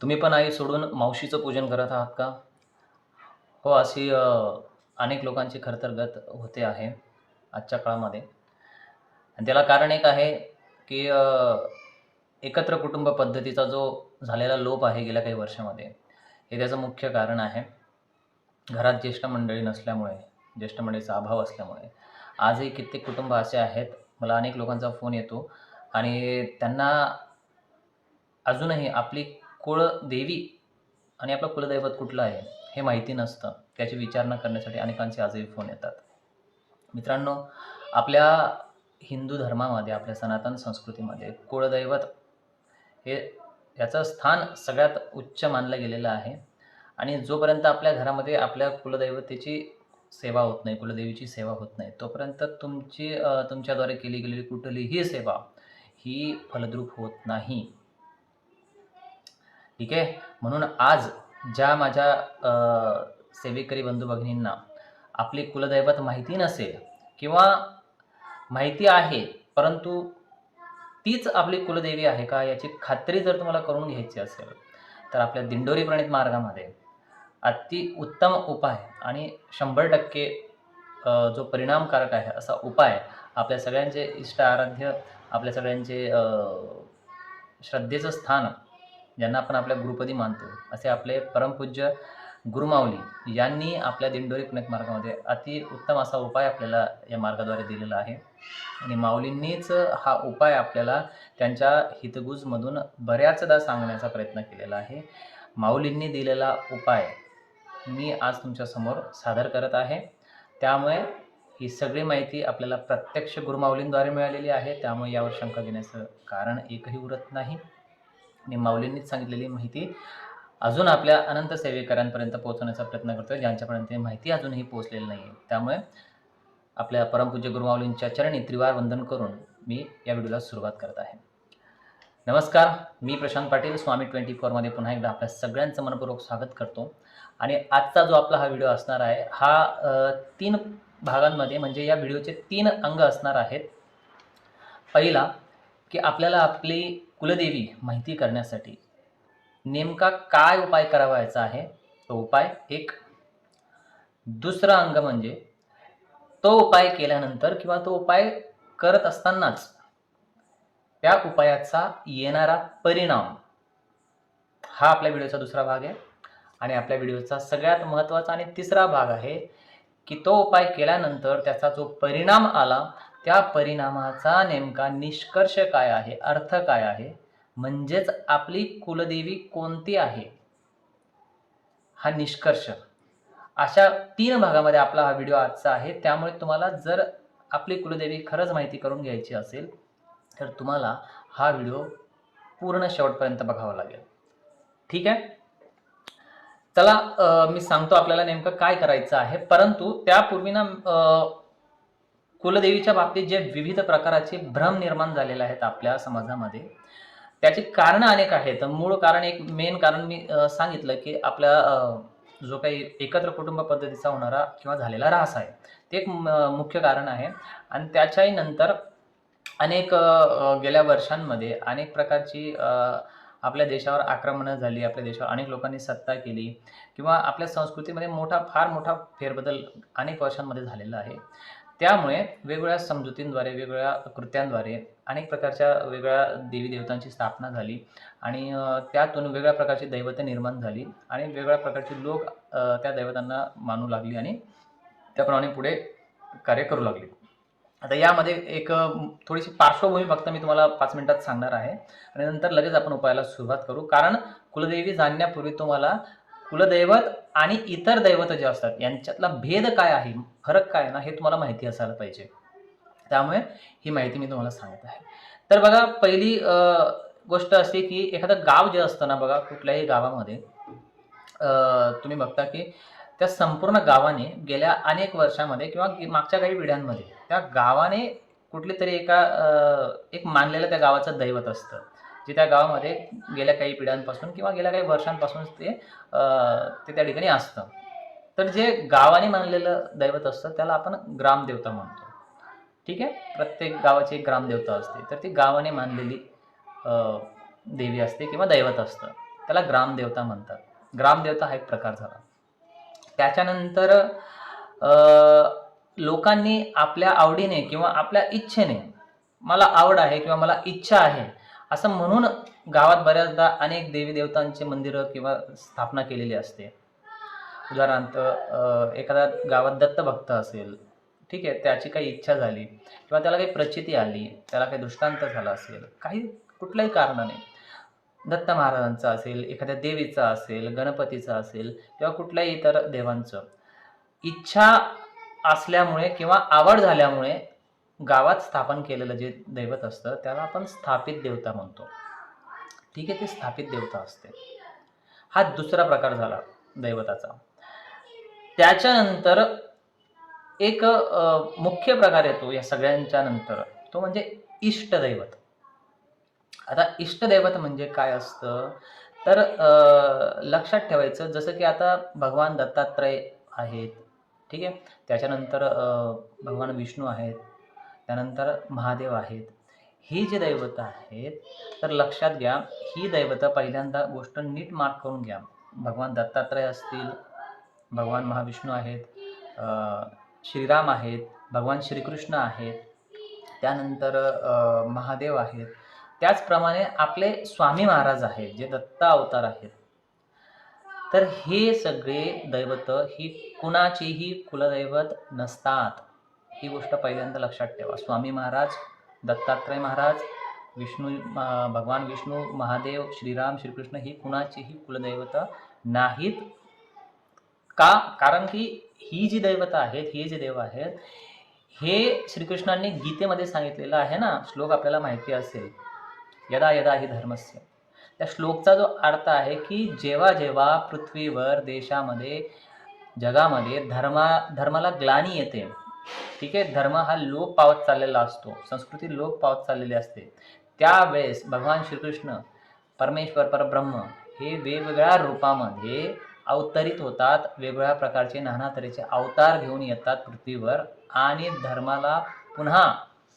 तुम्ही पण आई सोडून मावशीचं पूजन करत आहात का? हो अशी अनेक लोकांची खरं तर गत होते आहे आजच्या काळामध्ये. आणि त्याला कारण एक आहे की एकत्र कुटुंब पद्धतीचा जो झालेला लोप आहे गेल्या काही वर्षामध्ये हे त्याचं मुख्य कारण आहे. घरात ज्येष्ठ मंडळी नसल्यामुळे ज्येष्ठ मंडळीचा अभाव असल्यामुळे. आजही कित्येक कुटुंब असे आहेत मला अनेक लोकांचा फोन येतो. आणि त्यांना अजूनही आपली कुळदेवी आणि आपलं कुलदैवत कुठलं आहे हे माहिती नसतं. त्याची विचारणा करण्यासाठी अनेकांचे आजही फोन येतात. मित्रांनो आपल्या हिंदू धर्मामध्ये आपल्या सनातन संस्कृतीमध्ये कुळदैवत हे याचं स्थान सगळ्यात उच्च मानलं गेलेलं आहे. आणि जोपर्यंत आपल्या घरामध्ये आपल्या कुलदैवतेची सेवा होत नाही कुलदेवीची सेवा होत नाही तोपर्यंत तुमची तुमच्याद्वारे केली गेलेली कुठलीही सेवा ही फलद्रूप होत नाही. ठीक आहे? म्हणून आज ज्या माझ्या अ, सेवेकरी बंधू भगिनींना आपली कुलदैवत माहिती नसेल किंवा माहिती आहे परंतु तीच आपली कुलदेवी आहे का याची खात्री जर तुम्हाला करून घ्यायची असेल तर आपल्या दिंडोरी प्रणित मार्गामध्ये अति उत्तम उपाय आणि शंभर टक्के जो परिणामकारक आहे असा उपाय आपल्या सगळ्यांचे इष्ट आराध्य आपल्या सगळ्यांचे श्रद्धेचं स्थान ज्यांना आपण आपल्या गुरुपदी मानतो. असे आपले परमपूज्य गुरुमाऊली यांनी आपल्या दिंडोरी पुणे मार्गामध्ये अति उत्तम असा उपाय आपल्याला या मार्गाद्वारे दिलेला आहे. आणि माऊलींनीच हा उपाय आपल्याला त्यांच्या हितगुजमधून बऱ्याचदा सांगण्याचा प्रयत्न केलेला आहे. माऊलींनी दिलेला उपाय मी आज तुमच्यासमोर सादर करत आहे. त्यामुळे ही सगळी माहिती आपल्याला प्रत्यक्ष गुरुमाऊलींद्वारे मिळालेली आहे. त्यामुळे यावर शंका घेण्याचं कारण एकही उरत नाही. आणि माऊलींनीच सांगितलेली माहिती अजून आपल्या अनंत सेवेकरांपर्यंत पोहोचवण्याचा प्रयत्न करतोय ज्यांच्यापर्यंत माहिती अजूनही पोहोचलेली नाही आहे त्यामुळे आपल्या परमपूज्य गुरुमाऊलींच्या चरणी त्रिवार वंदन करून मी या व्हिडिओला सुरुवात करत आहे. नमस्कार मी प्रशांत पाटील स्वामी ट्वेंटी फोरमध्ये पुन्हा एकदा आपल्या सगळ्यांचं मनपूर्वक स्वागत करतो. आणि आजचा जो आपला हा व्हिडिओ असणार आहे हा तीन भागांमध्ये म्हणजे या व्हिडिओचे तीन अंग असणार आहेत. पहिला की आपल्याला आपली कुलदेवी माहिती करण्यासाठी नेमका काय उपाय करावायचा आहे? तो उपाय एक. दुसरा अंग म्हणजे तो उपाय केल्यानंतर किंवा तो उपाय करत असतानाच त्या उपायाचा येणारा परिणाम हा आपल्या व्हिडिओचा दुसरा भाग आहे. आणि आपल्या व्हिडिओचा सगळ्यात महत्त्वाचा आणि तिसरा भाग आहे की तो उपाय केल्यानंतर त्याचा जो परिणाम आला त्या परिणामाचा नेमका निष्कर्ष काय आहे? अर्थ काय आहे? म्हणजेच आपली कुलदेवी कोणती आहे? हा निष्कर्ष. अशा तीन भागामध्ये आपला हा व्हिडिओ आजचा आहे. त्यामुळे तुम्हाला जर आपली कुलदेवी खरंच माहिती करून घ्यायची असेल तर तुम्हाला हा व्हिडिओ पूर्ण शेवटपर्यंत बघावा लागेल. ठीक आहे? चला मी सांगतो आपल्याला नेमकं काय करायचं आहे. परंतु त्यापूर्वी ना कुलदेवीच्या बाबतीत जे विविध प्रकाराचे भ्रम निर्माण झालेले आहेत आपल्या समाजामध्ये त्याची कारणं अनेक आहेत. मूळ कारण एक मेन कारण मी सांगितलं की आपल्या जो काही एकत्र कुटुंब पद्धतीचा होणारा किंवा झालेला ऱ्हास आहे ते एक म- मुख्य कारण आहे. आणि त्याच्याही नंतर अनेक गेल्या वर्षांमध्ये अनेक प्रकारची आपल्या देशावर आक्रमणं झाली आपल्या देशावर अनेक लोकांनी सत्ता केली किंवा आपल्या संस्कृतीमध्ये मोठा फार मोठा फेरबदल अनेक वर्षांमध्ये झालेला आहे. त्यामुळे वेगवेगळ्या समजुतींद्वारे वेगवेगळ्या कृत्यांद्वारे अनेक प्रकारच्या वेगळ्या देवी देवतांची स्थापना झाली आणि त्यातून वेगळ्या प्रकारची दैवतं निर्माण झाली आणि वेगळ्या प्रकारचे लोक त्या दैवतांना मानू लागली आणि त्याप्रमाणे पुढे कार्य करू लागले. आता यामध्ये एक थोडीशी पार्श्वभूमी फक्त मी तुम्हाला पाच मिनिटात सांगणार आहे आणि नंतर लगेच आपण उपायाला सुरुवात करू. कारण कुलदेवी जाणण्यापूर्वी तुम्हाला कुलदैवत आणि इतर दैवत जे असतात यांच्यातला भेद काय आहे? फरक काय आहे ना? हे तुम्हाला माहिती असायला पाहिजे. त्यामुळे ही माहिती मी तुम्हाला सांगत आहे. तर बघा पहिली गोष्ट अशी की एखादं गाव जे असतं ना बघा कुठल्याही गावामध्ये तुम्ही बघता की त्या संपूर्ण गावाने गेल्या अनेक वर्षामध्ये किंवा मागच्या काही पिढ्यांमध्ये त्या गावाने कुठली तरी एका एक मानलेलं त्या गावाचं दैवत असतं. जे त्या गावामध्ये गेल्या काही पिढ्यांपासून किंवा गेल्या काही वर्षांपासून ते ते त्या ठिकाणी असतं. तर जे गावाने मानलेलं दैवत असतं त्याला आपण ग्रामदेवता म्हणतो. ठीक आहे? प्रत्येक गावाची एक ग्रामदेवता असते. तर ती गावाने मानलेली देवी असते किंवा दैवत असतं. त्याला ग्रामदेवता म्हणतात. ग्रामदेवता हा एक प्रकार झाला. त्याच्यानंतर लोकांनी आपल्या आवडीने किंवा आपल्या इच्छेने मला आवड आहे किंवा मला इच्छा आहे असं म्हणून गावात बऱ्याचदा अनेक देवी देवतांचे मंदिरं किंवा स्थापना केलेली असते. उदाहरणार्थ एखादा एखाद्या गावात दत्तभक्त असेल ठीक आहे त्याची काही इच्छा झाली किंवा त्याला काही प्रचिती आली त्याला काही दृष्टांत झाला असेल काही कुठल्याही कारणाने दत्त महाराजांचा असेल एखाद्या देवीचा असेल गणपतीचा असेल किंवा कुठल्याही इतर देवांचं इच्छा असल्यामुळे किंवा आवड झाल्यामुळे गावात स्थापन केलेलं जे दैवत असतं त्याला आपण स्थापित देवता म्हणतो. ठीक आहे ते स्थापित देवता असते. हा दुसरा प्रकार झाला दैवताचा. त्याच्यानंतर एक मुख्य प्रकार येतो या सगळ्यांच्या नंतर. तो म्हणजे इष्टदैवत आता इष्टदैवत म्हणजे काय असतं? तर लक्षात ठेवायचं जसं की आता भगवान दत्तात्रय आहेत. ठीक आहे? त्याच्यानंतर भगवान विष्णू आहेत. त्यानंतर महादेव आहेत. ही जी दैवत आहेत तर लक्षात घ्या ही दैवतं पहिल्यांदा गोष्ट नीट मार्क करून घ्या. भगवान दत्तात्रय असतील भगवान महाविष्णू आहेत श्रीराम आहेत भगवान श्रीकृष्ण आहेत त्यानंतर महादेव आहेत. त्याचप्रमाणे आपले स्वामी महाराज आहेत जे दत्ता अवतार आहेत. तर हे सगळे दैवत ही कुणाचीही कुलदैवत नसतात. ही गोष्ट पहिल्यांदा लक्षात ठेवा. स्वामी महाराज दत्तात्रय महाराज विष्णू भगवान विष्णू महादेव श्रीराम श्रीकृष्ण ही कुणाचीही कुलदैवता नाहीत. का? कारण की ही जी दैवता आहेत हे जे देव आहेत हे श्रीकृष्णांनी गीतेमध्ये सांगितलेलं आहे ना श्लोक आपल्याला माहिती असेल. यदा यदा ही धर्मस्य. त्या श्लोकचा जो अर्थ आहे की जेव्हा जेव्हा पृथ्वीवर देशामध्ये जगामध्ये धर्मा धर्माला ग्लानी येते ठीक आहे? धर्म हा लोप पावत चाललेला असतो. संस्कृती लोप पावत चाललेली असते. त्यावेळेस भगवान श्रीकृष्ण परमेश्वर परब्रह्म हे वेगवेगळ्या रूपामध्ये अवतरित होतात. वेगवेगळ्या प्रकारचे नाना तऱ्हेचे अवतार घेऊन येतात पृथ्वीवर आणि धर्माला पुन्हा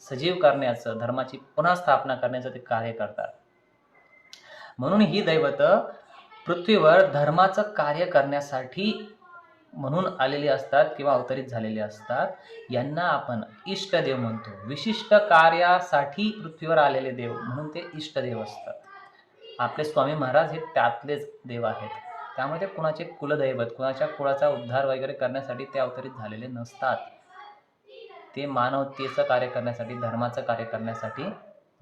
सजीव करण्याचं धर्माची पुन्हा स्थापना करण्याचं ते कार्य करतात. म्हणून ही दैवत पृथ्वीवर धर्माचं कार्य करण्यासाठी म्हणून आलेली असतात किंवा अवतरित झालेले असतात यांना आपण इष्टदेव म्हणतो. विशिष्ट कार्यासाठी पृथ्वीवर आलेले देव म्हणून ते इष्टदेव असतात. आपले स्वामी महाराज हे त्यातलेच देव आहेत. त्यामुळे ते कुणाचे कुलदैवत कुणाच्या कुळाचा उद्धार वगैरे करण्यासाठी ते अवतरित झालेले नसतात. ते मानवतेचं कार्य करण्यासाठी धर्माचं कार्य करण्यासाठी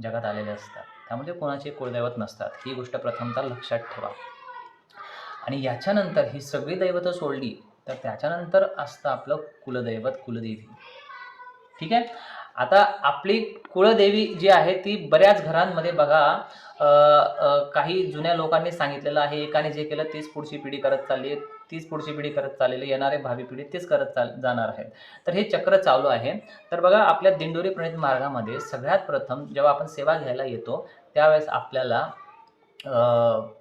जगात आलेले असतात. त्यामुळे कोणाचे कुलदैवत नसतात. ही गोष्ट प्रथमतः लक्षात ठेवा. आणि याच्यानंतर ही सगळी दैवतं सोडली तर त्याच्यानंतर असतं आपलं कुलदैवत कुलदेवी. ठीक आहे? आता आपली कुळदेवी जी आहे ती बऱ्याच घरांमध्ये बघा काही जुन्या लोकांनी सांगितलेलं आहे. एकाने जे केलं तीच पुढची पिढी करत चालली आहे. तीच पुढची पिढी करत चाललेली येणारे भावी पिढी तेच करत चाल जाणार आहेत. तर हे चक्र चालू आहे. तर बघा आपल्या दिंडोरी प्रणित मार्गामध्ये सगळ्यात प्रथम जेव्हा आपण सेवा घ्यायला येतो त्यावेळेस आपल्याला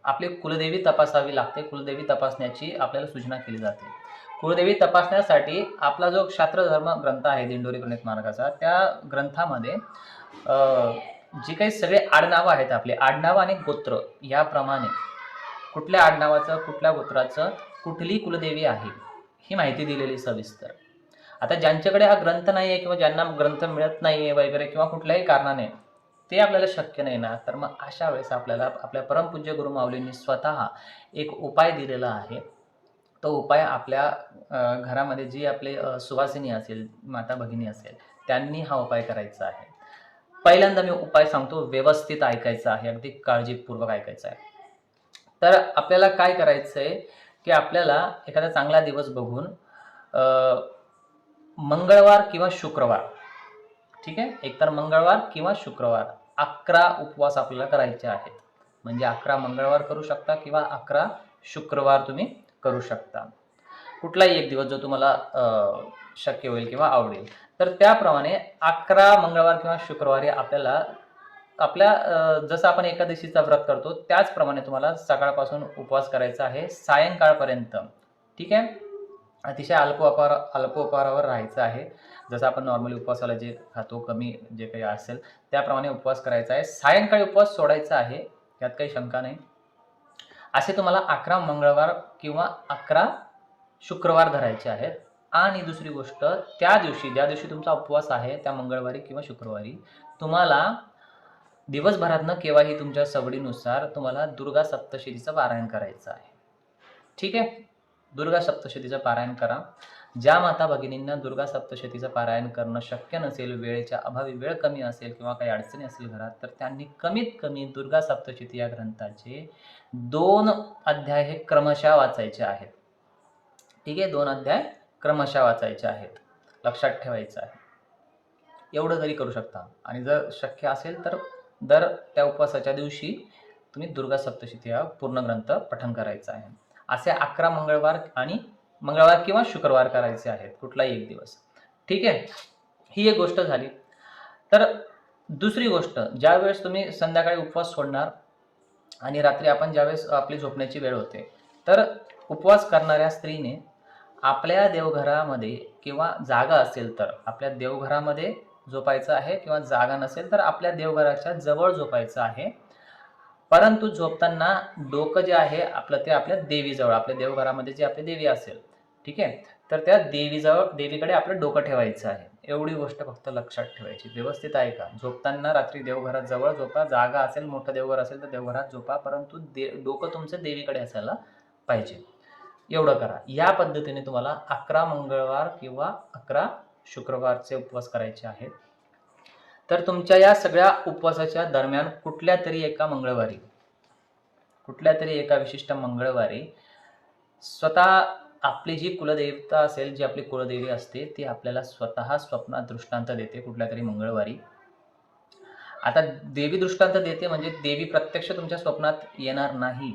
आपली कुलदेवी तपासावी लागते. कुलदेवी तपासण्याची आपल्याला सूचना केली जाते. कुलदेवी तपासण्यासाठी आपला जो क्षात्रधर्म ग्रंथ आहे दिंडोरी गणित मार्गाचा त्या ग्रंथामध्ये जी काही सगळे आडनावं आहेत आपले आडनावं आणि गोत्र याप्रमाणे कुठल्या आडनावाचं कुठल्या गोत्राचं कुठली कुलदेवी आहे ही माहिती दिलेली सविस्तर. आता ज्यांच्याकडे हा ग्रंथ नाही आहे किंवा ज्यांना ग्रंथ मिळत नाही आहे वगैरे किंवा कुठल्याही कारणाने ते आपल्याला शक्य नाही ना. तर मग अशा वेळेस आपल्याला आपल्या परमपूज्य गुरु माऊलींनी स्वतः एक उपाय दिलेला आहे. तो उपाय आपल्या घरामध्ये जी आपली सुवासिनी असेल माता भगिनी असेल त्यांनी हा उपाय करायचा आहे. पहिल्यांदा मी उपाय सांगतो व्यवस्थित ऐकायचा आहे अगदी काळजीपूर्वक ऐकायचं आहे. तर आपल्याला काय करायचं आहे की आपल्याला एखादा चांगला दिवस बघून मंगळवार किंवा शुक्रवार ठीक आहे? एकतर मंगळवार किंवा शुक्रवार अकरा उपवास आपल्याला करायचे आहेत. म्हणजे अकरा मंगळवार करू शकता किंवा अकरा शुक्रवार तुम्ही करू शकता. कुठलाही एक दिवस जो तुम्हाला शक्य होईल किंवा आवडेल. तर त्याप्रमाणे अकरा मंगळवार किंवा शुक्रवारी आपल्याला आपल्या जसं आपण एकादशीचा व्रत करतो त्याचप्रमाणे तुम्हाला सकाळपासून उपवास करायचा आहे सायंकाळपर्यंत. ठीक आहे? अतिशय अल्प उपार राहायचं आहे. जसं आपण नॉर्मली उपवासाला जे खातो कमी जे काही असेल त्याप्रमाणे उपवास करायचा आहे. सायंकाळी उपवास सोडायचा आहे यात काही शंका नाही. असे तुम्हाला अकरा मंगळवार किंवा अकरा शुक्रवार धरायचे आहेत. आणि दुसरी गोष्ट त्या दिवशी ज्या दिवशी तुमचा उपवास आहे त्या मंगळवारी किंवा शुक्रवारी तुम्हाला दिवसभरातनं केव्हाही तुमच्या सवडीनुसार तुम्हाला दुर्गा सप्तशतीचं पारायण करायचं आहे. ठीक आहे? दुर्गा सप्तशतीचं पारायण करा. ज्या माता भगिनींना दुर्गा सप्तशतीचं पारायण करणं शक्य नसेल वेळेच्या अभावी वेळ कमी असेल किंवा काही अडचणी असेल घरात तर त्यांनी कमीत कमी दुर्गा सप्तशती या ग्रंथाचे दोन अध्याय हे क्रमशः वाचायचे आहेत. ठीक आहे? दोन अध्याय क्रमशः वाचायचे आहेत. लक्षात ठेवायचं आहे. एवढं जरी करू शकता आणि जर शक्य असेल तर दर त्या उपवासाच्या दिवशी तुम्ही दुर्गा सप्तशती हा पूर्ण ग्रंथ पठण करायचा आहे. असे अकरा मंगळवार आणि मंगळवार किंवा शुक्रवार करायचे आहेत कुठलाही एक दिवस. ठीक आहे? ही एक गोष्ट झाली. तर दुसरी गोष्ट ज्यावेळेस तुम्ही संध्याकाळी उपवास सोडणार आणि रात्री आपण ज्यावेळेस आपली झोपण्याची वेळ होते तर उपवास करणाऱ्या स्त्रीने आपल्या देवघरामध्ये किंवा जागा असेल तर आपल्या देवघरामध्ये झोपायचं आहे किंवा जागा नसेल तर आपल्या देवघराच्या जवळ झोपायचं आहे. परंतु झोपताना डोकं जे आहे आपलं ते आपल्या देवीजवळ आपल्या देवघरामध्ये जे आपली देवी असेल ठीक आहे? तर त्या देवीजवळ देवीकडे आपलं डोकं ठेवायचं आहे. एवढी गोष्ट फक्त लक्षात ठेवायची. व्यवस्थित आहे का? झोपताना रात्री देवघरात जवळ झोपा. जागा असेल मोठं देवघर असेल तर देवघरात झोपा. परंतु दे डोकं तुमचं देवीकडे असायला पाहिजे. एवढं करा. या पद्धतीने तुम्हाला अकरा मंगळवार किंवा अकरा शुक्रवारचे उपवास करायचे आहेत. तर तुमच्या या सगळ्या उपवासाच्या दरम्यान कुठल्या तरी एका मंगळवारी कुठल्या तरी एका विशिष्ट मंगळवारी स्वतः आपली जी कुलदेवता असेल जी आपली कुलदेवी असते ती आपल्याला स्वतः स्वप्नात दृष्टांत देते कुठल्या तरी मंगळवारी. आता देवी दृष्टांत देते म्हणजे देवी प्रत्यक्ष तुमच्या स्वप्नात येणार नाही.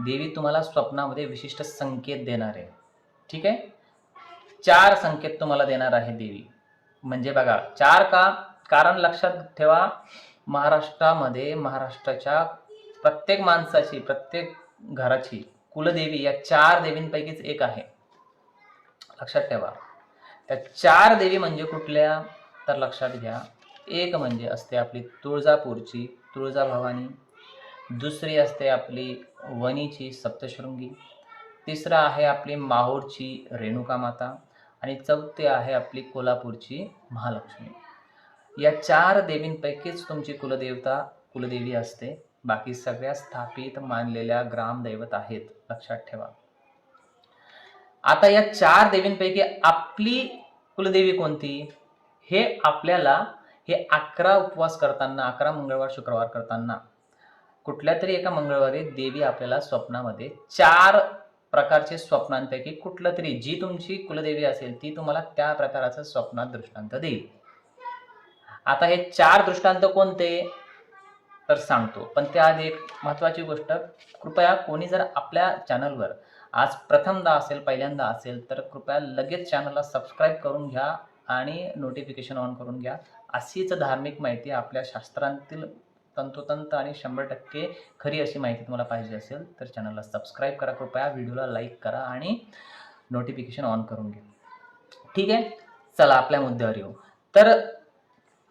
देवी तुम्हाला स्वप्नामध्ये विशिष्ट संकेत देणार आहे. ठीक आहे? चार संकेत तुम्हाला देणार आहे देवी. म्हणजे बघा चार का? कारण लक्षात ठेवा महाराष्ट्रामध्ये महाराष्ट्राच्या प्रत्येक माणसाची प्रत्येक घराची कुलदेवी या चार देवींपैकीच एक आहे. लक्षात ठेवा. त्या चार देवी म्हणजे कुठल्या? तर लक्षात घ्या. एक म्हणजे असते आपली तुळजापूरची तुळजाभवानी. दुसरी असते आपली वणीची सप्तशृंगी. तिसरं आहे आपली माहूरची रेणुका माता. आणि चौथी आहे आपली कोल्हापूरची महालक्ष्मी. या चार देवींपैकीच तुमची कुलदेवता कुलदेवी असते. बाकी सगळ्या स्थापित मानलेल्या ग्रामदैवत आहेत. लक्षात ठेवा. आता या चार देवींपैकी आपली कुलदेवी कोणती? हे आपल्याला हे अकरा उपवास करताना अकरा मंगळवार शुक्रवार करताना कुठल्या तरी एका मंगळवारी देवी आपल्याला स्वप्नामध्ये चार प्रकारचे स्वप्नांपैकी कुठलं तरी जी तुमची कुलदेवी असेल ती तुम्हाला त्या प्रकाराचं स्वप्नात दृष्टांत देईल. आता हे चार दृष्टांत कोणते? तर सांगतो. पण त्याआधी एक महत्त्वाची गोष्ट कृपया कोणी जर आपल्या चॅनलवर आज प्रथमदा असेल पहिल्यांदा असेल तर कृपया लगेच चॅनलला सबस्क्राईब करून घ्या आणि नोटिफिकेशन ऑन करून घ्या. अशीच धार्मिक माहिती आपल्या शास्त्रांतील तंतोतंत आणि शंभर टक्के खरी अशी माहिती तुम्हाला पाहिजे असेल तर चॅनलला सबस्क्राईब करा कृपया व्हिडिओला लाईक करा आणि नोटिफिकेशन ऑन करून घ्या. ठीक आहे? चला आपल्या मुद्द्यावर येऊ. तर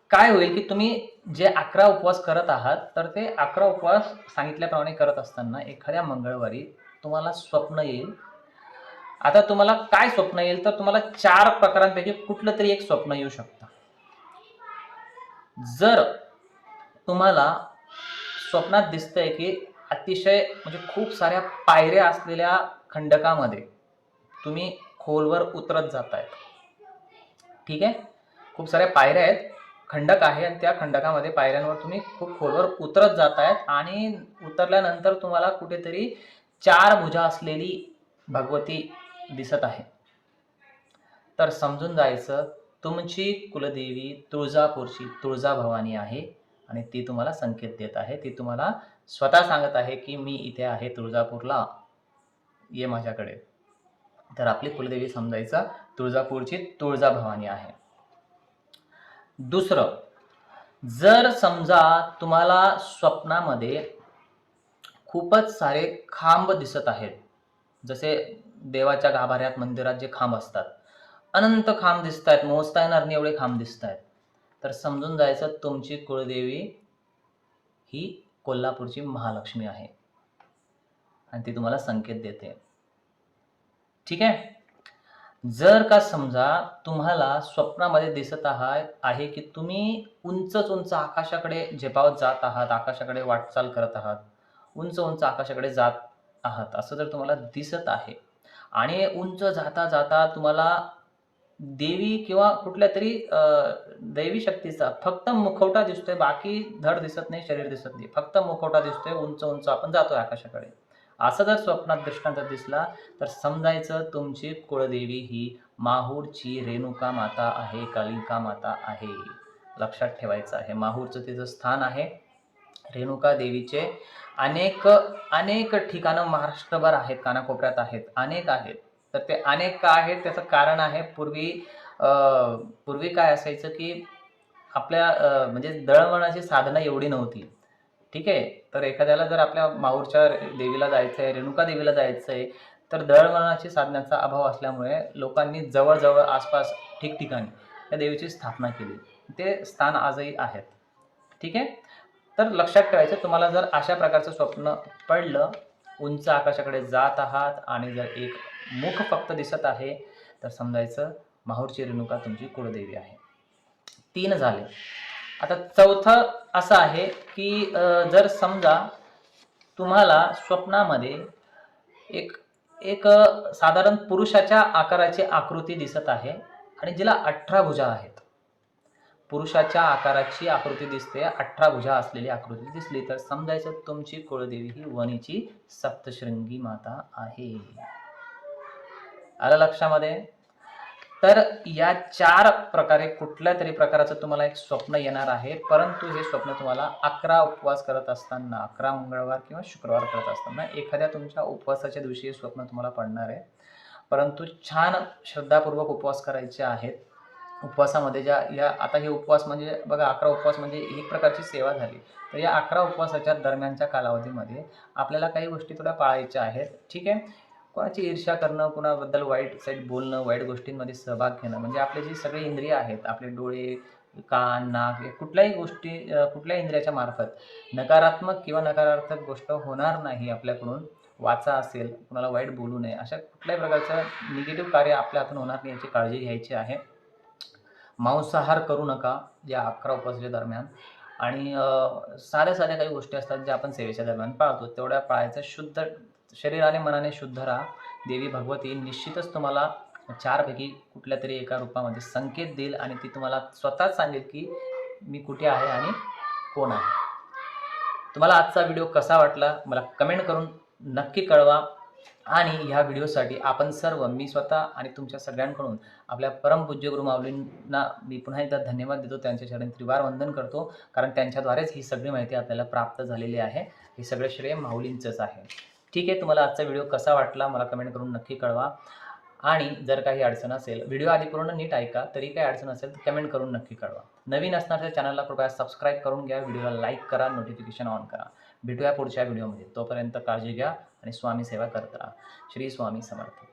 काय होईल की तुम्ही जे अकरा उपवास करत आहात तर ते अकरा उपवास सांगितल्याप्रमाणे करत असताना एखाद्या मंगळवारी तुम्हाला स्वप्न येईल. आता तुम्हाला काय स्वप्न येईल? तर तुम्हाला चार प्रकारांपैकी कुठलं तरी एक स्वप्न येऊ शकतं. जर तुम्हाला स्वप्नात दिसतंय की अतिशय म्हणजे खूप साऱ्या पायऱ्या असलेल्या खंडकामध्ये तुम्ही खोलवर उतरत आहेत ठीक आहे? खूप साऱ्या पायऱ्या आहेत. खंडक आहे आणि त्या खंडकामध्ये पायऱ्यांवर तुम्ही खूप खोलवर उतरत जात आहेत आणि उतरल्यानंतर तुम्हाला कुठेतरी चार भुजा असलेली भगवती दिसत आहे. तर समजून जायचं तुमची कुलदेवी तुळजापूरची तुळजाभवानी आहे आणि ती तुम्हाला संकेत देत आहे. ती तुम्हाला स्वतः सांगत आहे की मी इथे आहे तुळजापूरला. ये माझ्याकडे. तर आपली कुलदेवी समजायचं तुळजापूरची तुळजाभवानी आहे. दुसरं जर समजा तुम्हाला स्वप्नामध्ये खूपच सारे खांब दिसत आहेत जसे देवाच्या गाभाऱ्यात मंदिरात जे खांब असतात अनंत खांब दिसत आहेत मोजता येणार नाही एवढे खांब दिसत आहेत तर समजून जायचं तुमची कुळदेवी ही कोल्हापूरची महालक्ष्मी आहे. आणि ती तुम्हाला संकेत देते. ठीक आहे? जर का समजा तुम्हाला स्वप्नामध्ये दिसत आहात आहे की तुम्ही उंचच उंच आकाशाकडे झेपावत जात आहात आकाशाकडे वाटचाल करत आहात उंच उंच आकाशाकडे जात आहात असं जर तुम्हाला दिसत आहे आणि उंच जाता जाता तुम्हाला देवी किंवा कुठल्या तरी दैवी शक्तीचा फक्त मुखवटा दिसतोय बाकी धड दिसत नाही शरीर दिसत नाही फक्त मुखवटा दिसतोय उंच उंच आपण जातोय आकाशाकडे. असं जर स्वप्नात दृष्टांत दिसला तर समजायचं तुमची कुळदेवी ही माहूरची रेणुका माता आहे कालिका माता आहे. लक्षात ठेवायचं आहे माहूरचं तिचं स्थान आहे रेणुका देवीचे अनेक अनेक ठिकाणं महाराष्ट्रभर आहेत कानाकोपऱ्यात आहेत अनेक आहेत. तर ते अनेक का आहेत त्याचं कारण आहे पूर्वी पूर्वी काय असायचं की आपल्या म्हणजे दळणवळणाची साधनं एवढी नव्हती. ठीक आहे? तर एखाद्याला जर आपल्या माहूरच्या देवीला जायचं आहे रेणुका देवीला जायचं आहे तर दळणवळणाची साधनाचा अभाव असल्यामुळे लोकांनी जवळजवळ आसपास ठिकठिकाणी या देवीची स्थापना केली. ते स्थान आजही आहेत. ठीक आहे? तर लक्षात ठेवायचं तुम्हाला जर अशा प्रकारचं स्वप्न पडलं उंच आकाशाकडे जात आहात आणि जर एक मुख फक्त दिसत आहे तर समजायचं माहूरची रेणुका तुमची कुळदेवी आहे. तीन झाले. आता चौथं असं आहे की जर समजा तुम्हाला स्वप्नामध्ये एक एक साधारण पुरुषाच्या आकाराची आकृती दिसत आहे आणि जिला अठरा भुजा आहेत. पुरुषाच्या आकाराची आकृती दिसते अठरा भुजा असलेली आकृती दिसली तर समजायचं तुमची कुळदेवी ही वणीची सप्तशृंगी माता आहे. आलं लक्षामध्ये? तर या चार प्रकारे कुठल्या तरी प्रकाराचं तुम्हाला एक स्वप्न येणार आहे. परंतु हे स्वप्न तुम्हाला अकरा उपवास करत असताना अकरा मंगळवार किंवा शुक्रवार करत असताना एखाद्या तुमच्या उपवासाच्या दिवशी हे स्वप्न तुम्हाला पडणार आहे. परंतु छान श्रद्धापूर्वक उपवास करायचे आहेत. उपवासामध्ये ज्या या आता हे उपवास म्हणजे बघा अकरा उपवास म्हणजे एक प्रकारची सेवा झाली. तर या अकरा उपवासाच्या दरम्यानच्या कालावधीमध्ये आपल्याला काही गोष्टी थोड्या पाळायच्या आहेत. ठीक आहे? कोणाची ईर्ष्या करणं कुणाबद्दल वाईट साईड बोलणं वाईट गोष्टींमध्ये सहभाग घेणं म्हणजे आपले जे सगळे इंद्रिय आहेत आपले डोळे कान नाक हे कुठल्याही गोष्टी कुठल्याही इंद्रियाच्या मार्फत नकारात्मक किंवा नकारात्मक गोष्ट होणार नाही आपल्याकडून वाचा असेल कुणाला वाईट बोलू नये अशा कुठल्याही प्रकारचं निगेटिव्ह कार्य आपल्या हातून होणार नाही याची काळजी घ्यायची आहे. मांसाहार करू नका या अकरा उपवासाच्या दरम्यान. आणि साध्या साध्या काही गोष्टी असतात ज्या आपण सेवेच्या दरम्यान पाळतो. तेवढ्या पाळायचं शुद्ध शरीराने मनाने शुद्ध राहा. देवी भगवती निश्चितच तुम्हाला चारपैकी कुठल्या तरी एका रूपामध्ये संकेत देईल आणि ती तुम्हाला स्वतःच सांगेल की मी कुठे आहे आणि कोण आहे. तुम्हाला आजचा व्हिडिओ कसा वाटला मला कमेंट करून नक्की कळवा. आणि ह्या व्हिडिओसाठी आपण सर्व मी स्वतः आणि तुमच्या सगळ्यांकडून आपल्या परमपूज्य गुरु माऊलींना मी पुन्हा एकदा धन्यवाद देतो. त्यांच्या चरण त्रिवार वंदन करतो. कारण त्यांच्याद्वारेच ही सगळी माहिती आपल्याला प्राप्त झालेली आहे. हे सगळे श्रेय माऊलींचंच आहे. ठीक आहे तुम्हाला आजचा व्हिडिओ कसा वाटला मला कमेंट करून नक्की कळवा. आणि जर काही अडचण असेल व्हिडिओ आधी पूर्ण नीट ऐका तरी काही अडचण असेल तर कमेंट करून नक्की कळवा. नवीन असणाऱ्या चॅनलला कृपया सबस्क्राईब करून घ्या व्हिडिओला लाईक करा नोटिफिकेशन ऑन करा. भेटूया पुढच्या व्हिडिओमध्ये तोपर्यंत काळजी घ्या आणि स्वामी सेवा करत. राहा श्री स्वामी समर्थ.